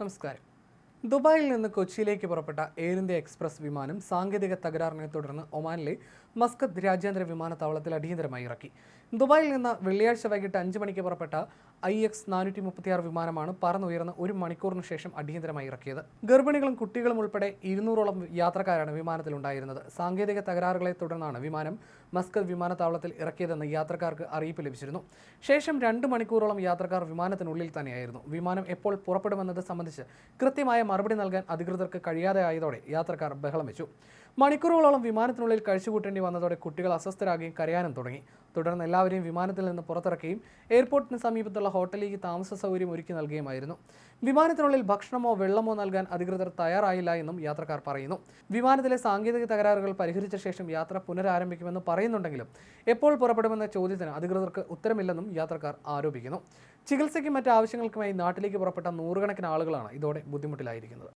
Vamos claro. ദുബായിൽ നിന്ന് കൊച്ചിയിലേക്ക് പുറപ്പെട്ട എയർ ഇന്ത്യ എക്സ്പ്രസ് വിമാനം സാങ്കേതിക തകരാറിനെ തുടർന്ന് ഒമാനിലെ മസ്കത്ത് രാജ്യാന്തര വിമാനത്താവളത്തിൽ അടിയന്തരമായി ഇറക്കി. ദുബായിൽ നിന്ന് വെള്ളിയാഴ്ച വൈകിട്ട് അഞ്ച് മണിക്ക് പുറപ്പെട്ട ഐ എക്സ് നാനൂറ്റി മുപ്പത്തിയാറ് വിമാനമാണ് പറന്നുയർന്ന് ഒരു മണിക്കൂറിന് ശേഷം അടിയന്തരമായി ഇറക്കിയത്. ഗർഭിണികളും കുട്ടികളും ഉൾപ്പെടെ ഇരുന്നൂറോളം യാത്രക്കാരാണ് വിമാനത്തിലുണ്ടായിരുന്നത്. സാങ്കേതിക തകരാറുകളെ തുടർന്നാണ് വിമാനം മസ്കത്ത് വിമാനത്താവളത്തിൽ ഇറക്കിയതെന്ന് യാത്രക്കാർക്ക് അറിയിപ്പ് ലഭിച്ചിരുന്നു. ശേഷം രണ്ട് മണിക്കൂറോളം യാത്രക്കാർ വിമാനത്തിനുള്ളിൽ തന്നെയായിരുന്നു. വിമാനം എപ്പോൾ പുറപ്പെടുമെന്നത് സംബന്ധിച്ച് കൃത്യമായ മറുപടി നൽകാൻ അധികൃതർക്ക് കഴിയാതെ ആയതോടെ യാത്രക്കാർ ബഹളം വെച്ചു. മണിക്കൂറുകളോളം വിമാനത്തിനുള്ളിൽ കഴിച്ചുകൂട്ടേണ്ടി വന്നതോടെ കുട്ടികൾ അസ്വസ്ഥരാകുകയും കരയാനും തുടങ്ങി. തുടർന്ന് എല്ലാവരെയും വിമാനത്തിൽ നിന്ന് പുറത്തിറക്കുകയും എയർപോർട്ടിന് സമീപത്തുള്ള ഹോട്ടലിലേക്ക് താമസ സൗകര്യം ഒരുക്കി നൽകുകയുമായിരുന്നു. വിമാനത്തിനുള്ളിൽ ഭക്ഷണമോ വെള്ളമോ നൽകാൻ അധികൃതർ തയ്യാറായില്ല എന്നും യാത്രക്കാർ പറയുന്നു. വിമാനത്തിലെ സാങ്കേതിക തകരാറുകൾ പരിഹരിച്ച ശേഷം യാത്ര പുനരാരംഭിക്കുമെന്ന് പറയുന്നുണ്ടെങ്കിലും എപ്പോൾ പുറപ്പെടുമെന്ന ചോദ്യത്തിന് അധികൃതർക്ക് ഉത്തരമില്ലെന്നും യാത്രക്കാർ ആരോപിക്കുന്നു. ചികിത്സയ്ക്കും മറ്റ് ആവശ്യങ്ങൾക്കുമായി നാട്ടിലേക്ക് പുറപ്പെട്ട നൂറുകണക്കിന് ആളുകളാണ് ഇതോടെ ബുദ്ധിമുട്ടിലായിരിക്കുന്നത്.